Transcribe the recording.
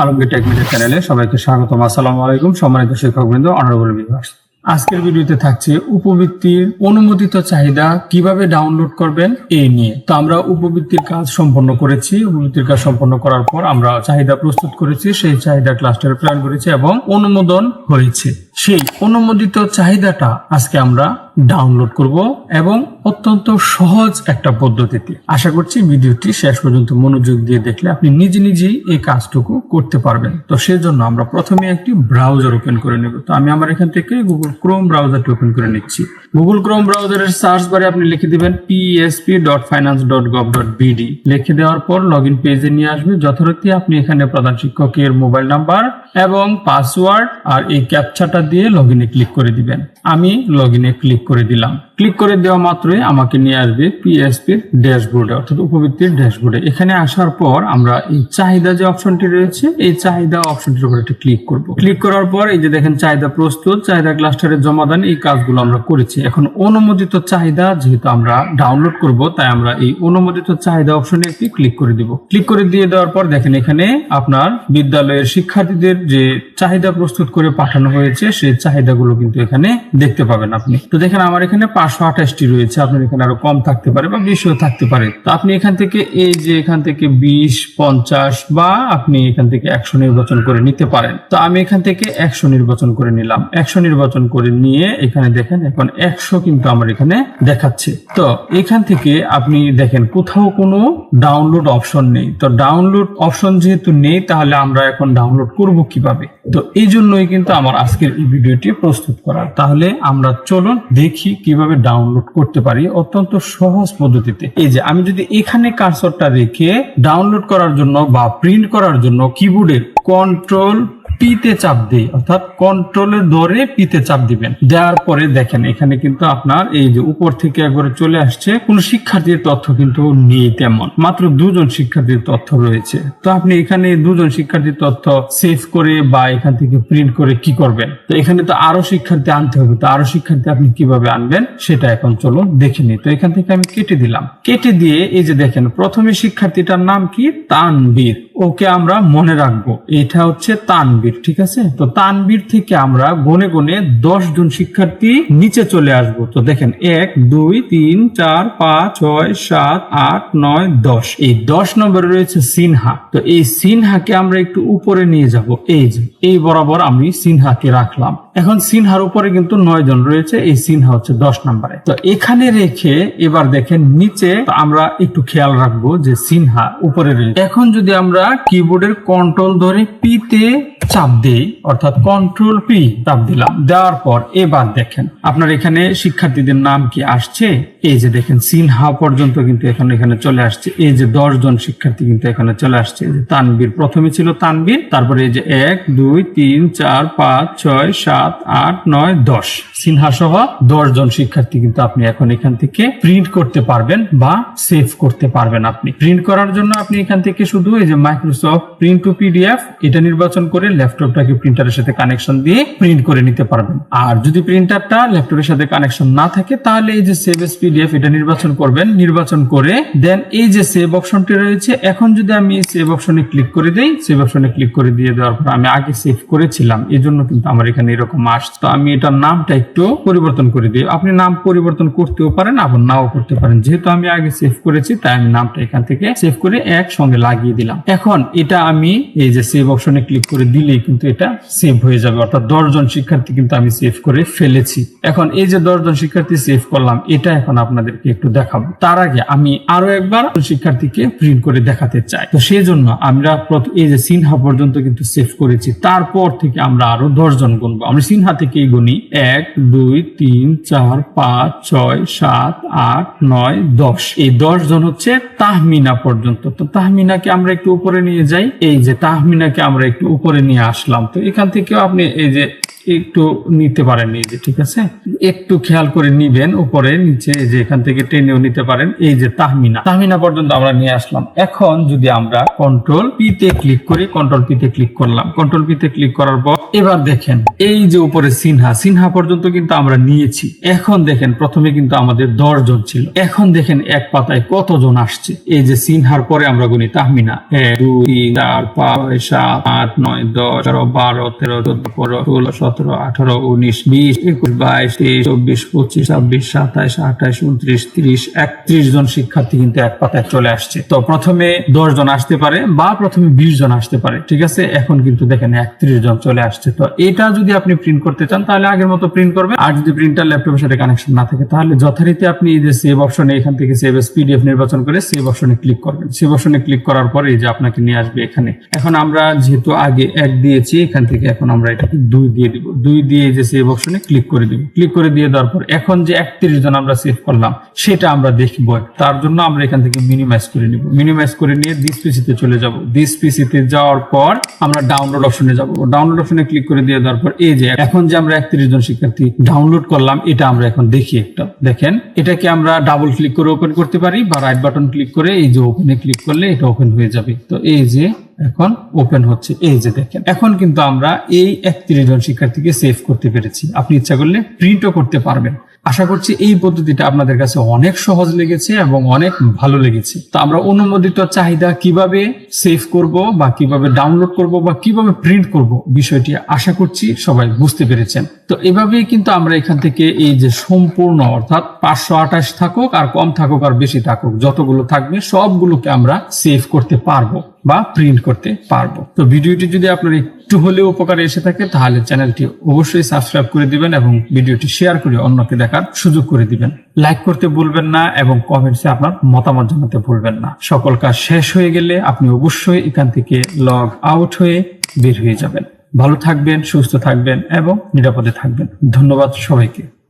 Alamgir take media চ্যানেলে সবাইকে স্বাগতম। আসসালামু আলাইকুম। সম্মানিত শিক্ষকবৃন্দ অনারেবল ভিউয়ার্স আজকের ভিডিওতে থাকছে উপবৃত্তির অনুমোদিত চাহিদা কীভাবে ডাউনলোড করবেন এই নিয়ে। তো আমরা উপবৃত্তির কাজ সম্পন্ন করেছি। উপবৃত্তির কাজ সম্পন্ন করার পর আমরা চাহিদা প্রস্তুত করেছি, সেই চাহিদা ক্লাস্টারে প্ল্যান করেছি এবং অনুমোদন হয়েছে। সেই অনুমোদিত চাহিদাটা আজকে আমরা ডাউনলোড করব এবং অত্যন্ত সহজ একটা পদ্ধতিতে। আশা করছি ভিডিওটি শেষ পর্যন্ত মনোযোগ দিয়ে দেখলে আপনি নিজে নিজেই এই কাজটুকু করতে পারবেন। তো সেজন্য আমরা প্রথমে একটি ব্রাউজার ওপেন করে নেব। তো আমি আমার এখান থেকে গুগল ক্রোম ব্রাউজারটি ওপেন করে নিচ্ছি। গুগল ক্রোম ব্রাউজারের সার্চ বারে আপনি লিখে দিবেন PSP dot finance dot gov dot BD লিখে দেওয়ার পর লগ ইন পেজে নিয়ে আসবে। যথারীতি আপনি এখানে প্রধান শিক্ষকের মোবাইল নাম্বার এবং পাসওয়ার্ড আর এই ক্যাপচাটা দিয়ে লগ ক্লিক করে দিবেন। আমি লগ ক্লিক করে দিলাম। ক্লিক করে দেওয়া মাত্রই আমাকে নিয়ে আসবে পিএসপির ড্যাশবোর্ডে অর্থাৎ উপবৃত্তির ড্যাশবোর্ডে এখানে আসার পর আমরা এই চাহিদা যে অপশনটি রয়েছে, এই চাহিদা অপশনটির উপর একটা ক্লিক করব। ক্লিক করার পর এই যে দেখেন চাহিদা প্রস্তুত, চাহিদা ক্লাস্টারে জমাদান, এই কাজগুলো আমরা করেছি। এখন অনুমোদিত চাহিদা যেহেতু আমরা ডাউনলোড করব, তাই আমরা এই অনুমোদিত চাহিদা অপশনে একটি ক্লিক করে দিব। ক্লিক করে দিয়ে দেওয়ার পর দেখেন এখানে আপনার বিদ্যালয়ের শিক্ষার্থীদের যে চাহিদা প্রস্তুত করে পাঠানো হয়েছে, সেই চাহিদাগুলো কিন্তু এখানে দেখতে পাবেন আপনি। তো দেখেন আমার এখানে পাঁচশো আঠাশটি রয়েছে, আপনার এখানে আরও কম থাকতে পারে বা বেশিও থাকতে পারে। তো আপনি এখান থেকে এই যে এখান থেকে বিশ, পঞ্চাশ বা আপনি এখান থেকে একশো নির্বাচন করে নিতে পারেন। তো আমি এখান থেকে একশো নির্বাচন করে নিলাম। একশো নির্বাচন করে নিয়ে এখানে দেখেন, এখন একশো কিন্তু আমার এখানে দেখাচ্ছে। তো এখান থেকে আপনি দেখেন, কোথাও কোনো ডাউনলোড অপশন নেই। তো ডাউনলোড অপশন যেহেতু নেই, তাহলে আমরা এখন ডাউনলোড করব কীভাবে? তো এই জন্যই কিন্তু আমার আজকের এই ভিডিওটি প্রস্তুত করা। তাহলে আমরা চলুন দেখি কীভাবে ডাউনলোড করতে পারি অত্যন্ত সহজ পদ্ধতিতে। এই যে, আমি যদি এখানে কার্সরটা রেখে ডাউনলোড করার জন্য বা প্রিন্ট করার জন্য কিবোর্ডের কন্ট্রোল পিতে চাপ দিই, অর্থাৎ কন্ট্রোলের ধরে পিতে চাপ দিবেন। দেওয়ার পরে দেখেন, এখানে কিন্তু আপনার এই যে উপর থেকে একবারে চলে আসছে, কোন শিক্ষার্থীর তথ্য কিন্তু নেই তেমন। মাত্র দুজন শিক্ষার্থীর তথ্য রয়েছে। তো আপনি এখানে দুজন শিক্ষার্থীর তথ্য সেভ করে বা এখান থেকে প্রিন্ট করে কি করবেন? তো এখানে তো আরও শিক্ষার্থী আনতে হবে। তো আরও শিক্ষার্থী আপনি কীভাবে আনবেন? সেটা এখন চলুন দেখে নিই। তো এখান থেকে আমি কেটে দিলাম। কেটে দিয়ে এই যে দেখেন, প্রথমে শিক্ষার্থীটার নাম কি? তানবীর ওকে আমরা মনে রাখব। এটা হচ্ছে তানবীর, ঠিক আছে? তো তানবীর থেকে আমরা গনে গনে দশ জন শিক্ষার্থী নিচে চলে আসব। তো দেখেন, এক, দুই, তিন, চার, পাঁচ, ছয়, সাত, আট, নয়, দশ। এই দশ নম্বরে রয়েছে সিনহা। তো এই সিনহাকে আমরা একটু উপরে নিয়ে যাব। এই যে, এই বরাবর আমি সিনহাকে রাখলাম। এখন সিনহার উপরে কিন্তু নয় জন রয়েছে, এই সিনহা হচ্ছে দশ নম্বরে। তো এখানে রেখে এবার দেখেন নিচে আমরা একটু খেয়াল রাখব যে সিনহা উপরে রয়েছে। এখন যদি আমরা কিবোর্ডের কন্ট্রোল ধরে পিতে চাপ দিই, অর্থাৎ কন্ট্রোল পি চাপ দিলাম, দেওয়ার পর এবার দেখেন, আপনার এখানে শিক্ষার্থীদের নাম কি আসছে? এই যে দেখেন, সিনহা পর্যন্ত কিন্তু এখন এখানে চলে আসছে। এই যে দশ জন শিক্ষার্থী কিন্তু এখানে চলে আসছে। যে তানবীর, প্রথমে ছিল তানবীর, তারপরে এই যে এক, দুই, তিন, চার, পাঁচ, ছয়, সাত, আট, নয়, দশ। সিনহা সহ দশ জন শিক্ষার্থী কিন্তু আপনি এখন এখান থেকে প্রিন্ট করতে পারবেন বা সেভ করতে পারবেন আপনি। প্রিন্ট করার জন্য আপনি এখান থেকে শুধু এই যে মাইক্রোসফট প্রিন্ট টু পিডিএফ এটা নির্বাচন করে ল্যাপটপটাকে প্রিন্টারের সাথে কানেকশন দিয়ে প্রিন্ট করে নিতে পারবেন। আর যদি প্রিন্টারটা ল্যাপটপের সাথে কানেকশন না থাকে, তাহলে এই যে সেভ এস পিডিএফ এটা নির্বাচন করবেন, নির্বাচন করে দেন এই যে সেভ অপশনটি রয়েছে, এখন যদি আমি সেভ অপশনে ক্লিক করে দেই সেভ অপশনে ক্লিক করে দিয়ে দেওয়ার পর আমি আগে সেভ করেছিলাম, এই জন্য কিন্তু আমার এখানে এরকম আসছে। তো আমি এটার নামটা একটু পরিবর্তন করে দিই। আপনি নাম পরিবর্তন করতেও পারেন, আবার নাও করতে পারেন। যেহেতু আমি আগে সেভ করেছি, তাই আমি নামটা এখান থেকে সেভ করে একসঙ্গে লাগিয়ে দিলাম। এখন এটা আমি এই যে সেভ অপশনে ক্লিক করে দিলেই কিন্তু এটা সেভ হয়ে যাবে। অর্থাৎ দশজন শিক্ষার্থী কিন্তু আমি সেভ করে ফেলেছি। এখন এই যে দশজন শিক্ষার্থী সেভ করলাম, এটা এখন আপনাদেরকে একটু দেখাবো। তার আগে আমি আরও একবার শিক্ষার্থীকে প্রিন্ট করে দেখাতে চাই। তো সেই জন্য আমরা এই যে সিনহা পর্যন্ত কিন্তু সেভ করেছি। তারপর থেকে আমরা আরও দশজন গুনবো। আমরা সিনহা থেকেই গুনি। এক, দুই, তিন, চার, পাঁচ, ছয়, সাত, আট, নয়, দশ। এই দশ জন হচ্ছে তাহমিনা পর্যন্ত। তো তাহমিনাকে আমরা একটু উপরে নিয়ে যাই। এই যে তাহমিনাকে আমরা একটু উপরে নিয়ে আসলাম। তো এখান থেকেও আপনি এই যে একটু নিতে পারেন যে, ঠিক আছে? একটু খেয়াল করে নিবেন উপরে, নিচে যে এখান থেকে টেনেও নিতে পারেন। এই যে তাহমিনা। তাহমিনা পর্যন্ত আমরা নিয়ে আসলাম। এখন যদি আমরা কন্ট্রোল পিতে ক্লিক করি কন্ট্রোল পিতে ক্লিক করলাম। কন্ট্রোল পিতে ক্লিক করার পর এবার দেখেন, এই যে উপরে সিনহা সিনহা পর্যন্ত কিন্তু আমরা নিয়েছি। এখন দেখেন, প্রথমে কিন্তু আমাদের দশ জন ছিল। এখন দেখেন, এক পাতায় কতজন আসছে? এই যে সিনহার পরে আমরা গুনি তাহমিনা। এক, দুই চার, পাঁচ সাত, আট, নয়, দশ, এগারো, বারো, তেরো, চোদ্দ, পনেরো, ষোলো সতেরো, আঠারো, উনিশ, বিশ, একুশ, বাইশ, তেইশ, চব্বিশ, পঁচিশ, ছাব্বিশ, সাতাইশ, আঠাইশ, উনত্রিশ, তিরিশ, একত্রিশ জন শিক্ষার্থী কিন্তু এক পাতায় চলে আসছে। তো প্রথমে দশ জন আসতে পারে বা প্রথমে বিশ জন আসতে পারে, ঠিক আছে? এখন কিন্তু দেখেন একত্রিশ জন চলে আসছে। তো এটা যদি আপনি প্রিন্ট করতে চান, তাহলে আগের মতো প্রিন্ট করবেন। আর যদি প্রিন্টার ল্যাপটপের সাথে কানেকশন না থাকে, তাহলে যথারীতি আপনি এই যে সেভ অপশনে এখান থেকে সেভ এস পিডিএফ নির্বাচন করে সেভ অপশনে ক্লিক করবেন। সেভ অপশনে ক্লিক করার পরে যে আপনাকে নিয়ে আসবে এখানে। এখন আমরা যেহেতু আগে এক দিয়েছি, এখান থেকে এখন আমরা এটাকে দুই দিয়ে দিব। দুই দিয়ে যে সেভ অপশনে ক্লিক করে দিব। ক্লিক করে দিয়ে দেওয়ার পর এখন যে একত্রিশ জন আমরা সেভ করলাম, সেটা আমরা দেখব। তার জন্য আমরা এখান থেকে মিনিমাইজ করে নিব। মিনিমাইজ করে নিয়ে দিস পিসিতে চলে যাব। দিস পিসিতে যাওয়ার পর আমরা ডাউনলোড অপশনে যাব। ডাউনলোড অপশনে ক্লিক করে দিয়ে দেওয়ার পর এই যে এখন যে আমরা একত্রিশ জন শিক্ষার্থী ডাউনলোড করলাম, এটা আমরা এখন দেখি একটা। দেখেন, এটাকে আমরা ডাবল ক্লিক করে ওপেন করতে পারি বা রাইট বাটন ক্লিক করে এই যে ওপেনে ক্লিক করলে এটা ওপেন হয়ে যাবে। তো এই যে এখন ওপেন হচ্ছে। এই যে দেখেন, এখন কিন্তু আমরা এই একত্রিশ জন শিক্ষার্থীকে সেভ করতে পেরেছি। আপনি ইচ্ছা করলে প্রিন্টও করতে পারবেন। আশা করছি এই পদ্ধতিটা আপনাদের কাছে অনেক সহজ লেগেছে এবং অনেক ভালো লেগেছে। তো আমরা অনুমোদিত চাহিদা কীভাবে সেভ করব বা কীভাবে ডাউনলোড করব বা কীভাবে প্রিন্ট করব বিষয়টি আশা করছি সবাই বুঝতে পেরেছেন। তো এভাবেই কিন্তু আমরা এখান থেকে এই যে সম্পূর্ণ, অর্থাৎ পাঁচশো আঠাশ থাকুক আর কম থাকুক আর বেশি থাকুক, যতগুলো থাকবে সবগুলোকে আমরা সেভ করতে পারব বা প্রিন্ট করতে পারব। তো ভিডিওটি যদি আপনার একটু হলেও উপকারে এসে থাকে, তাহলে চ্যানেলটি অবশ্যই সাবস্ক্রাইব করে দিবেন এবং ভিডিওটি শেয়ার করে অন্যকে দেখার সুযোগ করে দিবেন। লাইক করতে ভুলবেন না এবং কমেন্টসে আপনার মতামত জানাতে ভুলবেন না। সকল কাজ শেষ হয়ে গেলে আপনি অবশ্যই এখান থেকে লগ আউট হয়ে বের হয়ে যাবেন। ভালো থাকবেন সুস্থ থাকবেন এবং নিরাপদে থাকবেন। ধন্যবাদ সবাইকে।